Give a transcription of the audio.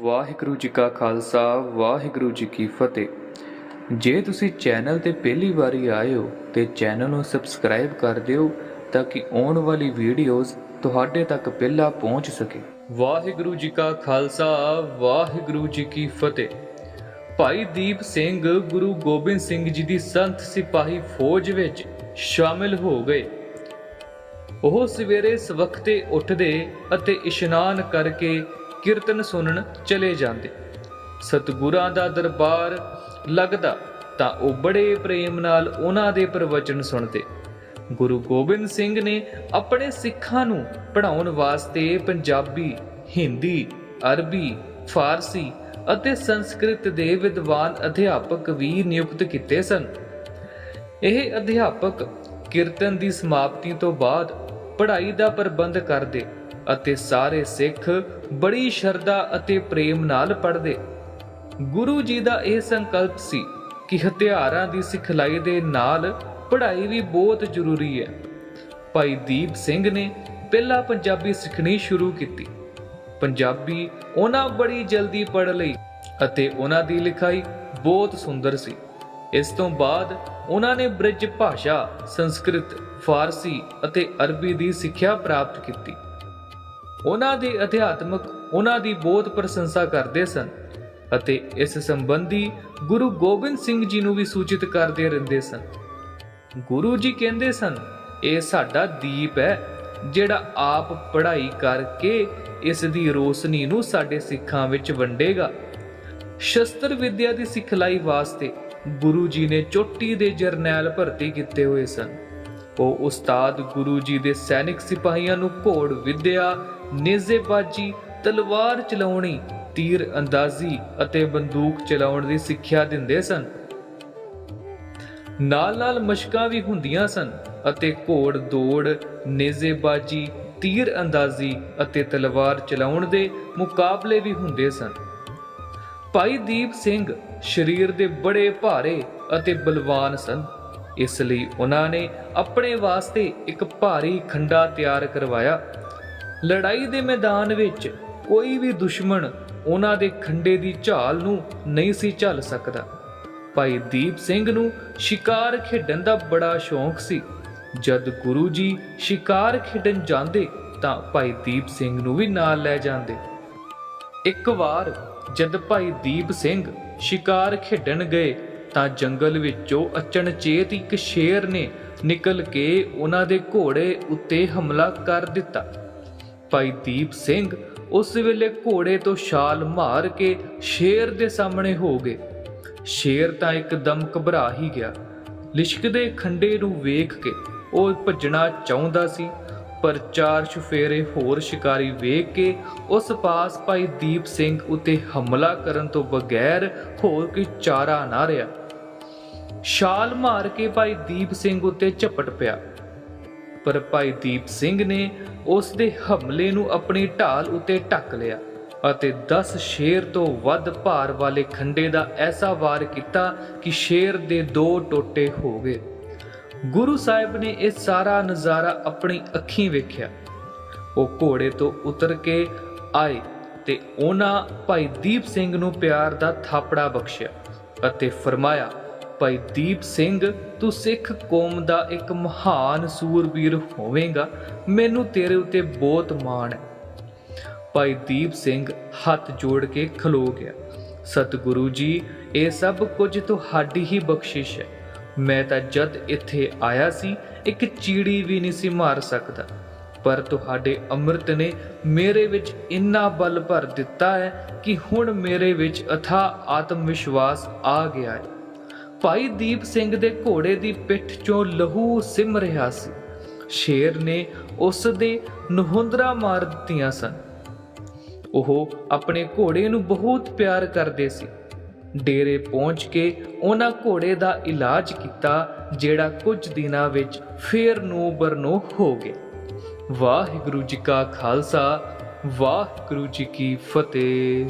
ਵਾਹਿਗੁਰੂ ਜੀ ਕਾ ਖਾਲਸਾ, ਵਾਹਿਗੁਰੂ ਜੀ ਕੀ ਫਤਿਹ। ਜੇ ਤੁਸੀਂ ਚੈਨਲ ਤੇ ਪਹਿਲੀ ਵਾਰੀ ਆਏ ਹੋ ਤੇ ਚੈਨਲ ਨੂੰ ਸਬਸਕ੍ਰਾਈਬ ਕਰ ਦਿਓ ਤਾਂ ਕਿ ਆਉਣ ਵਾਲੀ ਵੀਡੀਓਜ਼ ਤੁਹਾਡੇ ਤੱਕ ਪਹਿਲਾਂ ਪਹੁੰਚ ਸਕੇ। ਵਾਹਿਗੁਰੂ ਜੀ ਕਾ ਖਾਲਸਾ, ਵਾਹਿਗੁਰੂ ਜੀ ਕੀ ਫਤਿਹ। ਭਾਈ ਦੀਪ ਸਿੰਘ, ਗੁਰੂ ਗੋਬਿੰਦ ਸਿੰਘ ਜੀ ਦੀ ਸੰਤ ਸਿਪਾਹੀ ਫੌਜ ਵਿੱਚ ਸ਼ਾਮਿਲ ਹੋ ਗਏ। ਉਹ ਸਵੇਰੇ ਸਵਖਤੇ ਉੱਠਦੇ ਅਤੇ ਇਸ਼ਨਾਨ ਕਰਕੇ ਕੀਰਤਨ ਸੁਣਨ ਚਲੇ ਜਾਂਦੇ। ਸਤਿਗੁਰਾਂ ਦਾ ਦਰਬਾਰ ਲੱਗਦਾ ਤਾਂ ਉਹ ਬੜੇ ਪ੍ਰੇਮ ਨਾਲ ਉਹਨਾਂ ਦੇ ਪ੍ਰਵਚਨ ਸੁਣਦੇ। ਗੁਰੂ ਗੋਬਿੰਦ ਸਿੰਘ ਨੇ ਆਪਣੇ ਸਿੱਖਾਂ ਨੂੰ ਪੜ੍ਹਾਉਣ ਵਾਸਤੇ ਪੰਜਾਬੀ, ਹਿੰਦੀ, ਅਰਬੀ, ਫਾਰਸੀ ਅਤੇ ਸੰਸਕ੍ਰਿਤ ਦੇ ਵਿਦਵਾਨ ਅਧਿਆਪਕ ਵੀ ਨਿਯੁਕਤ ਕੀਤੇ ਸਨ। ਇਹ ਅਧਿਆਪਕ ਕੀਰਤਨ ਦੀ ਸਮਾਪਤੀ ਤੋਂ ਬਾਅਦ ਪੜ੍ਹਾਈ ਦਾ ਪ੍ਰਬੰਧ ਕਰਦੇ ਅਤੇ ਸਾਰੇ ਸਿੱਖ ਬੜੀ ਸ਼ਰਧਾ ਅਤੇ ਪ੍ਰੇਮ ਨਾਲ ਪੜ੍ਹਦੇ। ਗੁਰੂ ਜੀ ਦਾ ਇਹ ਸੰਕਲਪ ਸੀ ਕਿ ਹਥਿਆਰਾਂ ਦੀ ਸਿਖਲਾਈ ਦੇ ਨਾਲ ਪੜ੍ਹਾਈ ਵੀ ਬਹੁਤ ਜ਼ਰੂਰੀ ਹੈ। ਭਾਈ ਦੀਪ ਸਿੰਘ ਨੇ ਪਹਿਲਾਂ ਪੰਜਾਬੀ ਸਿੱਖਣੀ ਸ਼ੁਰੂ ਕੀਤੀ। ਪੰਜਾਬੀ ਉਹਨਾਂ ਬੜੀ ਜਲਦੀ ਪੜ੍ਹ ਲਈ ਅਤੇ ਉਹਨਾਂ ਦੀ ਲਿਖਾਈ ਬਹੁਤ ਸੁੰਦਰ ਸੀ। ਇਸ ਤੋਂ ਬਾਅਦ ਉਹਨਾਂ ਨੇ ਬ੍ਰਿਜ ਭਾਸ਼ਾ, ਸੰਸਕ੍ਰਿਤ, ਫਾਰਸੀ ਅਤੇ ਅਰਬੀ ਦੀ ਸਿੱਖਿਆ ਪ੍ਰਾਪਤ ਕੀਤੀ। ਉਹਨਾਂ ਦੇ ਅਧਿਆਤਮਕ ਉਹਨਾਂ ਦੀ ਬਹੁਤ ਪ੍ਰਸ਼ੰਸਾ ਕਰਦੇ ਸਨ ਅਤੇ ਇਸ ਸੰਬੰਧੀ ਗੁਰੂ ਗੋਬਿੰਦ ਸਿੰਘ ਜੀ ਨੂੰ ਵੀ ਸੂਚਿਤ ਕਰਦੇ ਰਹਿੰਦੇ ਸਨ। ਗੁਰੂ ਜੀ ਕਹਿੰਦੇ ਸਨ, ਇਹ ਸਾਡਾ ਦੀਪ ਹੈ, ਜਿਹੜਾ ਆਪ ਪੜ੍ਹਾਈ ਕਰਕੇ ਇਸ ਦੀ ਰੋਸ਼ਨੀ ਨੂੰ ਸਾਡੇ ਸਿੱਖਾਂ ਵਿੱਚ ਵੰਡੇਗਾ। ਸ਼ਸਤਰ ਵਿਦਿਆ ਦੀ ਸਿਖਲਾਈ ਵਾਸਤੇ ਗੁਰੂ ਜੀ ਨੇ ਚੋਟੀ ਦੇ ਜਰਨੈਲ ਭਰਤੀ ਕੀਤੇ ਹੋਏ ਸਨ। ਉਹ ਉਸਤਾਦ ਗੁਰੂ ਜੀ ਦੇ ਸੈਨਿਕ ਸਿਪਾਹੀਆਂ ਨੂੰ ਘੋੜ ਵਿਦਿਆ ਨੇਜ਼ੇਬਾਜ਼ੀ, ਤਲਵਾਰ ਚਲਾਉਣੀ, ਤੀਰ ਅੰਦਾਜ਼ੀ ਅਤੇ ਬੰਦੂਕ ਚਲਾਉਣ ਦੀ ਸਿੱਖਿਆ ਦਿੰਦੇ ਸਨ। ਨਾਲ-ਨਾਲ ਮਸ਼ਕਾਂ ਵੀ ਹੁੰਦੀਆਂ ਸਨ ਅਤੇ ਘੋੜ ਦੌੜ, ਨੇਜ਼ੇਬਾਜ਼ੀ, ਤੀਰ ਅੰਦਾਜ਼ੀ ਅਤੇ ਤਲਵਾਰ ਚਲਾਉਣ ਦੇ ਮੁਕਾਬਲੇ ਵੀ ਹੁੰਦੇ ਸਨ। ਭਾਈ ਦੀਪ ਸਿੰਘ ਸਰੀਰ ਦੇ ਬੜੇ ਭਾਰੇ ਅਤੇ ਬਲਵਾਨ ਸਨ। ਇਸ ਲਈ ਉਹਨਾਂ ਨੇ ਆਪਣੇ ਵਾਸਤੇ ਇੱਕ ਭਾਰੀ ਖੰਡਾ ਤਿਆਰ ਕਰਵਾਇਆ। ਲੜਾਈ ਦੇ ਮੈਦਾਨ ਵਿੱਚ ਕੋਈ ਵੀ ਦੁਸ਼ਮਣ ਉਹਨਾਂ ਦੇ ਖੰਡੇ ਦੀ ਝਾਲ ਨੂੰ ਨਹੀਂ ਸੀ ਝੱਲ ਸਕਦਾ। ਭਾਈ ਦੀਪ ਸਿੰਘ ਨੂੰ ਸ਼ਿਕਾਰ ਖੇਡਣ ਦਾ ਬੜਾ ਸ਼ੌਂਕ ਸੀ। ਜਦ ਗੁਰੂ ਜੀ ਸ਼ਿਕਾਰ ਖੇਡਣ ਜਾਂਦੇ ਤਾਂ ਭਾਈ ਦੀਪ ਸਿੰਘ ਨੂੰ ਵੀ ਨਾਲ ਲੈ ਜਾਂਦੇ। ਇੱਕ ਵਾਰ ਜਦ ਭਾਈ ਦੀਪ ਸਿੰਘ ਸ਼ਿਕਾਰ ਖੇਡਣ ਗਏ ਤਾਂ ਜੰਗਲ ਵਿੱਚੋਂ ਅਚਨਚੇਤ ਇੱਕ ਸ਼ੇਰ ਨੇ ਨਿਕਲ ਕੇ ਉਹਨਾਂ ਦੇ ਘੋੜੇ ਉੱਤੇ ਹਮਲਾ ਕਰ ਦਿੱਤਾ। ਭਾਈ ਦੀਪ ਸਿੰਘ ਉਸ ਵੇਲੇ ਘੋੜੇ ਤੋਂ ਛਾਲ ਮਾਰ ਕੇ ਸ਼ੇਰ ਦੇ ਸਾਹਮਣੇ ਹੋ ਗਏ। ਸ਼ੇਰ ਤਾਂ ਇੱਕਦਮ ਘਬਰਾ ਹੀ ਗਿਆ। ਲਿਸ਼ਕਦੇ ਖੰਡੇ ਨੂੰ ਵੇਖ ਕੇ ਉਹ ਭੱਜਣਾ ਚਾਹੁੰਦਾ ਸੀ, ਪਰ ਚਾਰ ਸ਼ੁਫੇਰੇ ਹੋਰ ਸ਼ਿਕਾਰੀ ਵੇਖ ਕੇ ਉਸ ਪਾਸ ਭਾਈ ਦੀਪ ਸਿੰਘ ਉਤੇ ਹਮਲਾ ਕਰਨ ਤੋਂ ਬਗੈਰ ਹੋਰ ਕੋਈ ਚਾਰਾ ਨਾ ਰਿਹਾ। ਛਾਲ ਮਾਰ ਕੇ ਭਾਈ ਦੀਪ ਸਿੰਘ ਉਤੇ ਝਪਟ ਪਿਆ। ਪਰ ਭਾਈ ਦੀਪ ਸਿੰਘ ਨੇ ਉਸ ਦੇ ਹਮਲੇ ਨੂੰ ਆਪਣੀ ਢਾਲ ਉੱਤੇ ਢੱਕ ਲਿਆ ਅਤੇ 10 ਸ਼ੇਰ ਤੋਂ ਵੱਧ ਭਾਰ ਵਾਲੇ ਖੰਡੇ ਦਾ ਐਸਾ ਵਾਰ ਕੀਤਾ ਕਿ ਸ਼ੇਰ ਦੇ ਦੋ ਟੋਟੇ ਹੋ ਗਏ। ਗੁਰੂ ਸਾਹਿਬ ਨੇ ਇਹ ਸਾਰਾ ਨਜ਼ਾਰਾ ਆਪਣੀ ਅੱਖੀਂ ਵੇਖਿਆ। ਉਹ ਘੋੜੇ ਤੋਂ ਉਤਰ ਕੇ ਆਏ ਤੇ ਉਹਨਾਂ ਭਾਈ ਦੀਪ ਸਿੰਘ ਨੂੰ ਪਿਆਰ ਦਾ ਥਾਪੜਾ ਬਖਸ਼ਿਆ ਅਤੇ ਫਰਮਾਇਆ ਭਾਈ ਦੀਪ ਸਿੰਘ, ਤੂੰ ਸਿੱਖ ਕੌਮ ਦਾ ਇੱਕ ਮਹਾਨ ਸੂਰਬੀਰ ਹੋਵੇਂਗਾ, ਮੈਨੂੰ ਤੇਰੇ ਉੱਤੇ ਬਹੁਤ ਮਾਣ ਹੈ। ਭਾਈ ਦੀਪ ਸਿੰਘ ਹੱਥ ਜੋੜ ਕੇ ਖਲੋ ਗਿਆ। ਸਤਿਗੁਰੂ ਜੀ, ਇਹ ਸਭ ਕੁਝ ਤੁਹਾਡੀ ਹੀ ਬਖਸ਼ਿਸ਼ ਹੈ। ਮੈਂ ਤਾਂ ਜਦ ਇੱਥੇ ਆਇਆ ਸੀ, ਇੱਕ ਚੀੜੀ ਵੀ ਨਹੀਂ ਸੀ ਮਾਰ ਸਕਦਾ। ਪਰ ਤੁਹਾਡੇ ਅੰਮ੍ਰਿਤ ਨੇ ਮੇਰੇ ਵਿੱਚ ਇੰਨਾ ਬਲ ਭਰ ਦਿੱਤਾ ਹੈ ਕਿ ਹੁਣ ਮੇਰੇ ਵਿੱਚ ਅਥਾ ਆਤਮ ਵਿਸ਼ਵਾਸ ਆ ਗਿਆ ਹੈ। ਭਾਈ ਦੀਪ ਸਿੰਘ ਦੇ ਘੋੜੇ ਦੀ ਪਿੱਠ 'ਚੋਂ ਲਹੂ ਸਿਮ ਰਿਹਾ ਸੀ। ਸ਼ੇਰ ਨੇ ਉਸ ਦੇ ਨਹੁੰਦਰਾ ਮਾਰ ਦਿੱਤੀਆਂ ਸਨ। ਉਹ ਆਪਣੇ ਘੋੜੇ ਨੂੰ ਬਹੁਤ ਪਿਆਰ ਕਰਦੇ ਸੀ। ਡੇਰੇ ਪਹੁੰਚ ਕੇ ਉਹਨਾਂ ਘੋੜੇ ਦਾ ਇਲਾਜ ਕੀਤਾ, ਜਿਹੜਾ ਕੁਝ ਦਿਨਾਂ ਵਿੱਚ ਫੇਰ ਨੂੰ ਬਰਨੋ ਹੋ ਗਿਆ। ਵਾਹਿਗੁਰੂ ਜੀ ਕਾ ਖਾਲਸਾ, ਵਾਹਿਗੁਰੂ ਜੀ ਕੀ ਫਤਿਹ।